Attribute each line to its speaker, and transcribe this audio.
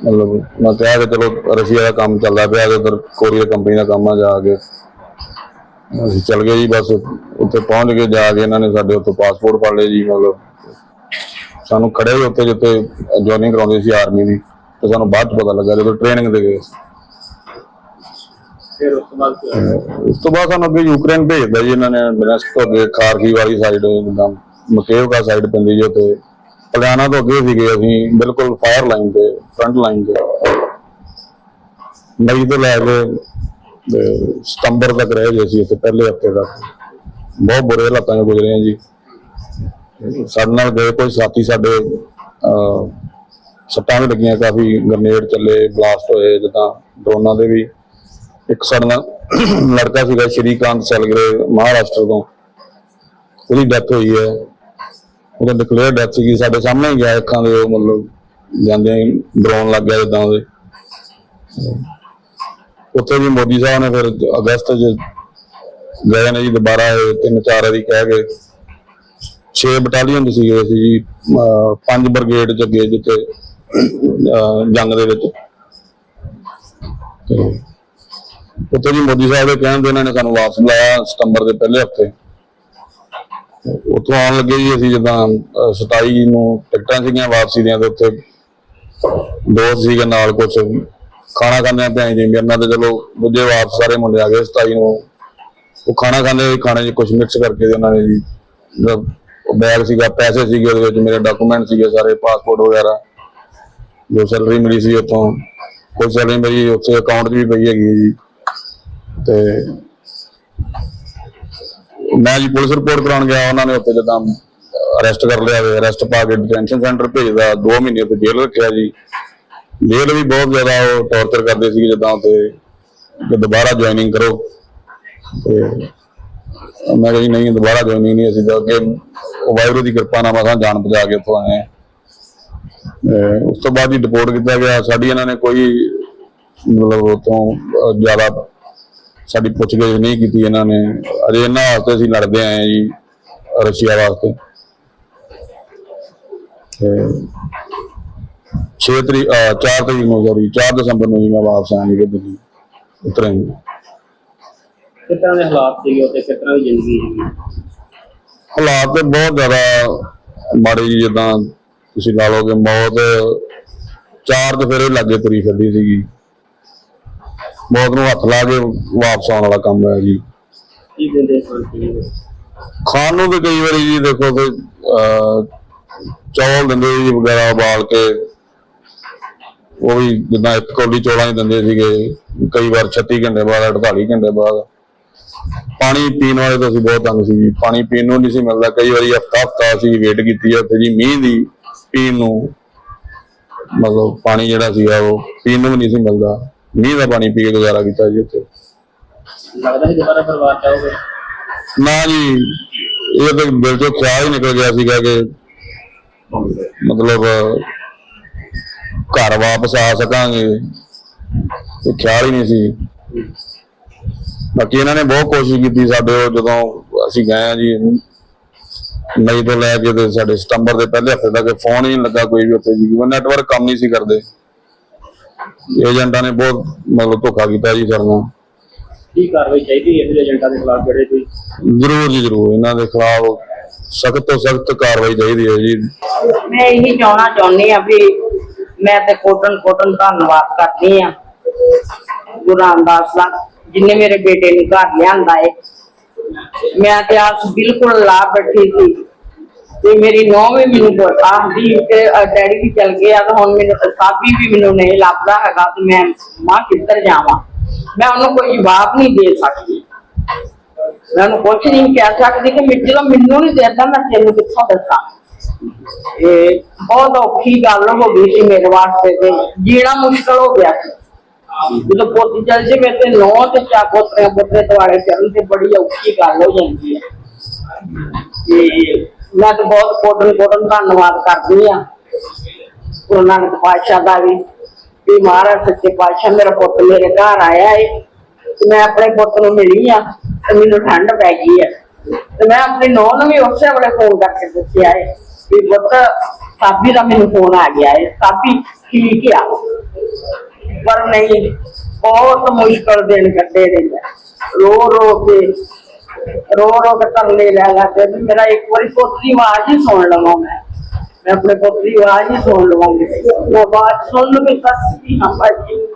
Speaker 1: ਮਤਲਬ ਮੈਂ ਕਿਹਾ ਕਿ ਚਲੋ ਰਸ਼ੀਆ ਦਾ ਕੰਮ ਚੱਲਦਾ ਪਿਆ ਤੇ ਉਧਰ ਕੋਰੀਆ ਕੰਪਨੀ ਦਾ ਕੰਮ ਆ ਜਾ ਕੇ। ਅਸੀਂ ਚੱਲ ਗਏ ਜੀ ਬਸ ਉੱਥੇ ਪਹੁੰਚ ਕੇ ਜਾ ਕੇ ਇਹਨਾਂ ਨੇ ਸਾਡੇ ਉੱਥੋਂ ਪਾਸਪੋਰਟ ਫੜ ਲਏ ਜੀ ਮਤਲਬ ਸਾਨੂੰ ਖੜੇ ਹੀ ਉੱਥੇ ਜਿੱਥੇ ਜੁਆਇਨਿੰਗ ਕਰਾਉਂਦੇ ਸੀ ਆਰਮੀ ਦੀ ਤੇ ਸਾਨੂੰ ਬਾਅਦ ਚ ਪਤਾ ਲੱਗਾ ਜਦੋਂ ਟ੍ਰੇਨਿੰਗ ਦੇ ਗਏ।
Speaker 2: ਫਿਰ ਉਸ ਤੋਂ ਬਾਅਦ ਕੀ ਹੋਇਆ?
Speaker 1: ਉਸ ਤੋਂ ਬਾਅਦ ਸਾਨੂੰ ਅੱਗੇ ਯੂਕਰੇਨ ਭੇਜਦਾ ਜੀ ਇਹਨਾਂ ਨੇ ਬਿਨਸਕ ਤੋਂ ਅੱਗੇ ਖਾਰਕੀ ਵਾਲੀ ਸਾਈਡ ਜਿੱਦਾਂ ਮਕੇਵਕਾ ਸਾਈਡ ਪੈਂਦੀ ਜੀ ਉੱਥੇ। ਪਲਿਆਣਾ ਤੋਂ ਅੱਗੇ ਸੀਗੇ ਅਸੀਂ ਬਿਲਕੁਲ ਫਾਇਰ ਲਾਈਨ ਤੇ ਫਰੰਟ ਲਾਈਨ ਤੇ। ਮਈ ਤੋਂ ਲੈ ਕੇ ਸਤੰਬਰ ਤੱਕ ਰਹੇ ਜੀ ਅਸੀਂ ਇੱਥੇ ਪਹਿਲੇ ਹਫ਼ਤੇ ਤੱਕ। ਬਹੁਤ ਬੁਰੇ ਹਾਲਾਤਾਂ ਚ ਗੁਜ਼ਰੇ ਹਾਂ ਜੀ। ਸਾਡੇ ਨਾਲ ਗਏ ਕੋਈ ਸਾਥੀ ਸਾਡੇ ਅਹ, ਸੱਟਾਂ ਵੀ ਲੱਗੀਆਂ ਕਾਫੀ ਗ੍ਰਨੇਡ ਚੱਲੇ ਬਲਾਸਟ ਹੋਏ ਜਿੱਦਾਂ ਡਰੋਨਾਂ ਦੇ ਵੀ। ਇੱਕ ਸਾਡੇ ਨਾਲ ਲੜਕਾ ਸੀਗਾ ਸ਼੍ਰੀਕਾਂਤ ਸੈਲਗਰੇ ਮਹਾਰਾਸ਼ਟਰ ਤੋਂ। ਉਹਦੀ ਡੈਥ ਹੋਈ ਹੈ। ਉਹਦਾ ਡਿਕਲੇਅਰ ਡੈਥ ਸੀਗੀ, ਸਾਡੇ ਸਾਹਮਣੇ ਹੀ ਗਿਆ ਅੱਖਾਂ ਦੇ ਮਤਲਬ ਜਾਂਦੇ ਹੀ ਲੱਗ ਗਿਆ ਜਿੱਦਾਂ ਉਹਦੇ। ਉੱਥੇ ਵੀ ਮੋਦੀ ਸਾਹਿਬ ਨੇ ਫਿਰ ਅਗਸਤ 'ਚ ਗਏ ਨੇ ਜੀ ਦੁਬਾਰਾ, ਇਹ ਤਿੰਨ ਚਾਰ ਵਾਰੀ ਕਹਿ ਕੇ। 6 ਬਟਾਲੀਅਨ ਸੀਗੇ ਸੀ ਜੀ ਪੰਜ ਬ੍ਰਿਗੇਡ ਚ ਅੱਗੇ ਜਿੱਥੇ ਜੰਗ ਦੇ ਵਿੱਚ। ਉੱਥੇ ਜੀ ਮੋਦੀ ਸਾਹਿਬ ਦੇ ਕਹਿਣ ਦੇ ਇਹਨਾਂ ਨੇ ਸਾਨੂੰ ਵਾਪਸ ਲਾਇਆ ਸਤੰਬਰ ਦੇ ਪਹਿਲੇ ਹਫ਼ਤੇ। ਉੱਥੋਂ ਆਉਣ ਲੱਗੇ ਜੀ ਅਸੀਂ ਜਿੱਦਾਂ 27 ਨੂੰ ਟਿਕਟਾਂ ਸੀਗੀਆਂ ਵਾਪਸੀ ਦੀਆਂ ਤੇ ਉੱਥੇ ਦੋਸਤ ਸੀਗੇ ਨਾਲ ਕੁਝ ਖਾਣਾ ਖਾਂਦੇ ਪਏ ਜੀ, ਮੇਰੇ ਨਾਲ ਤੇ ਚਲੋ ਦੂਜੇ ਵਾਪਸ ਸਾਰੇ ਮੁੰਡੇ ਆ ਗਏ 27 ਨੂੰ। ਉਹ ਖਾਣਾ ਖਾਂਦੇ ਖਾਣੇ 'ਚ ਕੁਝ ਮਿਕਸ ਕਰਕੇ ਤੇ ਉਹਨਾਂ ਨੇ ਜੀ ਬੈਗ ਸੀਗਾ, ਪੈਸੇ ਸੀਗੇ ਉਹਦੇ ਵਿੱਚ, ਮੇਰੇ ਡਾਕੂਮੈਂਟ ਸੀਗੇ ਸਾਰੇ ਪਾਸਪੋਰਟ ਵਗੈਰਾ, ਜੋ ਸੈਲਰੀ ਮਿਲੀ ਸੀ ਉੱਥੋਂ। ਕੋਈ ਸੈਲਰੀ ਮੇਰੀ ਉੱਥੇ ਅਕਾਊਂਟ 'ਚ ਵੀ ਪਈ ਹੈਗੀ ਜੀ। ਤੇ ਮੈਂ ਜੀ ਪੁਲਿਸ ਰਿਪੋਰਟ ਕਰਾਉਣ ਗਿਆ, ਉਹਨਾਂ ਨੇ ਉੱਥੇ ਜਦੋਂ ਅਰੈਸਟ ਕਰ ਲਿਆ ਵੇ ਅਰੈਸਟ ਪਾ ਕੇ ਡਿਟੈਂਸ਼ਨ ਸੈਂਟਰ ਭੇਜਦਾ 2 ਮਹੀਨੇ ਉੱਥੇ ਜੇਲ੍ਹ ਰੱਖਿਆ ਜੀ। ਜੇਲ੍ਹ ਵੀ ਬਹੁਤ ਜ਼ਿਆਦਾ ਉਹ ਟੌਰਚਰ ਕਰਦੇ ਸੀ ਜਿੱਦਾਂ ਉੱਥੇ ਦੁਬਾਰਾ ਜੁਆਇਨਿੰਗ ਕਰੋ। ਤੇ ਮੈਂ ਕਿਹਾ ਜੀ ਨਹੀਂ, ਦੁਬਾਰਾ ਜੁਆਇਨਿੰਗ ਨਹੀਂ, ਅਸੀਂ ਤਾਂ ਅੱਗੇ ਉਹ ਵਾਹਿਗੁਰੂ ਦੀ ਕਿਰਪਾ ਨਾਲ ਮਸਾਂ ਜਾਣ ਬਚਾ ਕੇ ਉੱਥੋਂ ਆਏ ਤੇ ਉਸ ਤੋਂ ਬਾਅਦ ਹੀ ਡਿਪੋਰਟ ਕੀਤਾ ਗਿਆ। ਸਾਡੀ ਇਹਨਾਂ ਨੇ ਕੋਈ ਮਤਲਬ ਉਤੋਂ ਜ਼ਿਆਦਾ ਸਾਡੀ ਪੁੱਛਗਿੱਛ ਨਹੀਂ ਕੀਤੀ ਇਹਨਾਂ ਨੇ। ਅਜੇ ਇਹਨਾਂ ਵਾਸਤੇ ਅਸੀਂ ਲੜਦੇ ਆਏ ਜੀ ਰਸ਼ੀਆ ਵਾਸਤੇ। ਤੇ 6 ਤਰੀਕ 4 ਤਰੀਕ ਨੂੰ ਸੌਰੀ 4 ਦਸੰਬਰ ਨੂੰ ਜੀ ਮੈਂ ਵਾਪਸ ਆਇਆ ਜੀ ਦਿੱਲੀ
Speaker 2: ਕਿਸ ਤਰ੍ਹਾਂ ਦੇ ਹਾਲਾਤ ਸੀਗੇ ਉੱਥੇ? ਦੀ ਜ਼ਿੰਦਗੀ ਸੀਗੀ
Speaker 1: ਹਾਲਾਤ ਤੇ ਬਹੁਤ ਜ਼ਿਆਦਾ ਮਾੜੇ ਜੀ ਜਿੱਦਾਂ ਤੁਸੀਂ ਲਾ ਲਓ ਕਿ ਮੌਤ ਚਾਰ ਦਫੇਰੇ ਲੱਗੇ ਤੁਰੀ ਫਿਰਦੀ ਸੀਗੀ। ਮੌਤ ਨੂੰ ਹੱਥ ਲਾ ਕੇ ਵਾਪਸ ਆਉਣ ਵਾਲਾ ਕੰਮ ਹੈ ਜੀ।
Speaker 2: ਕੀ ਖਾਣ ਨੂੰ
Speaker 1: ਤੇ ਕਈ ਵਾਰੀ ਜੀ ਦੇਖੋ ਕਿ ਅਹ, ਚੌਲ ਦਿੰਦੇ ਜੀ ਵਗੈਰਾ ਉਬਾਲ ਕੇ। ਉਹ ਵੀ ਜਿੱਦਾਂ ਇੱਕ ਕੌਲੀ ਚੌਲਾਂ ਹੀ ਦਿੰਦੇ ਸੀਗੇ। ਕਈ ਵਾਰ 36 ਘੰਟੇ ਬਾਅਦ 48 ਘੰਟੇ ਬਾਅਦ। ਪਾਣੀ ਪੀਣ ਵਾਲੇ ਤਾਂ ਅਸੀਂ ਬਹੁਤ ਤੰਗ ਸੀ ਜੀ। ਪਾਣੀ ਪੀਣ ਨੂੰ ਨਹੀਂ ਸੀ ਮਿਲਦਾ। ਕਈ ਵਾਰੀ ਹਫਤਾ ਹਫਤਾ ਅਸੀਂ ਵੇਟ ਕੀਤੀ ਹੈ ਉੱਥੇ ਜੀ ਮੀਂਹ ਦੀ ਪੀਣ ਨੂੰ ਮਤਲਬ ਪਾਣੀ ਜਿਹੜਾ ਸੀਗਾ ਉਹ ਪੀਣ ਨੂੰ ਵੀ ਨਹੀਂ ਸੀ ਮਿਲਦਾ। ਮੀਂਹ ਦਾ ਪਾਣੀ ਪੀ ਕੇ ਗੁਜ਼ਾਰਾ ਕੀਤਾ ਜੀ ਉੱਥੇ।
Speaker 2: ਲੱਗਦਾ ਸੀ ਦੁਬਾਰਾ ਪਰਿਵਾਰ ਚਾਹੋਗੇ
Speaker 1: ਨਾ ਜੀ ਇਹ ਤਾਂ ਦਿਲ ਚੋਂ ਖਿਆਲ ਹੀ ਨਿਕਲ ਗਿਆ ਸੀਗਾ ਕਿ ਮਤਲਬ ਘਰ ਵਾਪਸ ਆ ਸਕਾਂਗੇ। ਇਹ ਖਿਆਲ ਹੀ ਨਹੀਂ ਸੀ। ਬਾਕੀ ਇਹਨਾਂ ਨੇ ਬਹੁਤ ਕੋਸ਼ਿਸ਼ ਕੀਤੀ ਸਾਡੇ ਜਦੋਂ ਅਸੀਂ ਗਏ ਆ ਜੀ ਮਈ ਤੋਂ ਲੈ ਕੇ ਤੇ ਸਾਡੇ ਸਤੰਬਰ ਦੇ ਪਹਿਲੇ ਹਫ਼ਤੇ ਤੱਕ ਫੋਨ ਹੀ ਨਹੀਂ ਲੱਗਾ ਕੋਈ ਵੀ ਉੱਥੇ ਜੀ ਨੈਟਵਰਕ ਕੰਮ ਨਹੀਂ ਸੀ ਕਰਦੇ। ਏਜੰਟਾਂ ਨੇ ਬਹੁਤ ਮਤਲਬ ਧੋਖਾ ਕੀਤਾ ਜੀ ਕਰਨਾ
Speaker 2: ਕੀ ਕਾਰਵਾਈ ਚਾਹੀਦੀ ਹੈ ਇਹਦੇ ਏਜੰਟਾਂ ਦੇ ਖਿਲਾਫ ਜਿਹੜੇ ਕੋਈ?
Speaker 1: ਜ਼ਰੂਰ ਜੀ ਜ਼ਰੂਰ। ਇਹਨਾਂ ਦੇ ਖਿਲਾਫ ਸਖਤ ਤੋਂ ਸਖਤ ਕਾਰਵਾਈ ਚਾਹੀਦੀ ਹੈ ਜੀ।
Speaker 3: ਮੈਂ ਇਹੀ ਚਾਹਣਾ ਚਾਹੁੰਦੀ ਆ ਵੀ ਮੈਂ ਤੇ ਕੋਟਨ ਕੋਟਨ ਧੰਨਵਾਦ ਕਰਦੀ ਆ ਗੁਰੂ ਰਾਮਦਾਸ ਦਾ ਜਿਨੇ ਮੇਰੇ ਬੇਟੇ ਨੂੰ ਘਰ ਲਿਆਂਦਾ ਏ ਮੈਂ ਤੇ ਆਸ ਬਿਲਕੁਲ ਲਾ ਬੈਠੀ ਸੀ। ਤੇ ਮੇਰੀ ਨੌਂ ਵੀ ਮੈਨੂੰ ਆਖਦੀ ਕਿ ਡੈਡੀ ਵੀ ਚਲ ਗਿਆ ਤਾਂ ਹੁਣ ਮੈਨੂੰ ਸਾਬੀ ਵੀ ਮੈਨੂੰ ਨਹੀਂ ਲੱਭਦਾ ਹੈਗਾ ਤੇ ਮੈਂ ਮਾਂ ਕਿੱਧਰ ਜਾਵਾਂ? ਮੈਂ ਉਹਨੂੰ ਕੋਈ ਜਵਾਬ ਨਹੀਂ ਦੇ ਸਕਦੀ। ਮੈਂ ਉਹਨੂੰ ਕੁਛ ਨਹੀਂ ਕਹਿ ਸਕਦੀ ਕਿ ਮੈਂ- ਮੈਨੂੰ ਨਹੀਂ ਦੇਦਾ, ਮੈਂ ਤੈਨੂੰ ਕਿੱਥੋਂ ਦੱਸਾਂ? ਇਹ ਬਹੁਤ ਔਖੀ ਗੱਲ ਹੋ ਗਈ ਸੀ ਮੇਰੇ ਵਾਸਤੇ ਤੇ ਜੀਣਾ ਮੁਸ਼ਕਲ ਹੋ ਗਿਆ ਸੀ। ਜਦੋਂ ਪੋਤੀ ਚੱਲ ਜੇ ਮੇਰੇ ਤੇ ਨੌ ਤੇ ਚਾ ਪੋਤਰੇ ਪੋਤਰੇ ਦੁਆਲੇ ਚੱਲਣ ਤੇ ਬੜੀ ਔਖੀ ਗੱਲ ਹੋ ਜਾਂਦੀ ਹੈ। ਤੇ ਮੈਂ ਤਾਂ ਬਹੁਤ ਕੋਟਨ ਕੋਟਨ ਧੰਨਵਾਦ ਕਰਦੀ ਆ ਗੁਰੂ ਨਾਨਕ ਪਾਤਸ਼ਾਹ ਦਾ ਵੀ ਵੀ ਮਹਾਰਾਜ ਸੱਚੇ ਪਾਤਸ਼ਾਹ ਮੇਰਾ ਪੁੱਤ ਮੇਰੇ ਘਰ ਆਇਆ ਏ ਮੈਂ ਆਪਣੇ ਪੁੱਤ ਨੂੰ ਮਿਲੀ ਆ ਤੇ ਮੈਨੂੰ ਠੰਡ ਪੈ ਗਈ ਹੈ ਤੇ ਮੈਂ ਆਪਣੀ ਨੌਂ ਨੂੰ ਵੀ ਉਸੇ ਵੇਲੇ ਫੋਨ ਕਰਕੇ ਦੱਸਿਆ ਏ ਵੀ ਪੁੱਤ ਸਾਬੀ ਦਾ ਮੈਨੂੰ ਫੋਨ ਆ ਗਿਆ ਏ ਸਾਬੀ ਠੀਕ ਆ ਪਰ ਨਹੀਂ, ਬਹੁਤ ਮੁਸ਼ਕਲ ਦਿਨ ਕੱਢੇ ਨੇ ਮੈਂ। ਰੋ ਰੋ ਕੇ ਰੋ ਰੋ ਕੇ ਤਰਲੇ ਲੈ ਲੈ ਕੇ ਮੇਰਾ ਇੱਕ ਵਾਰੀ ਪੁੱਤ ਦੀ ਆਵਾਜ਼ ਹੀ ਸੁਣ ਲਵਾਂ ਮੈਂ। ਮੈਂ ਆਪਣੇ ਪੁੱਤ ਦੀ ਆਵਾਜ਼ ਹੀ ਸੁਣ ਲਵਾਂਗੀ। ਮੈਂ ਆਵਾਜ਼ ਸੁਣ ਲਵਾਂਗੀ ਤਾਂ ਹਾਂ ਭਾਜੀ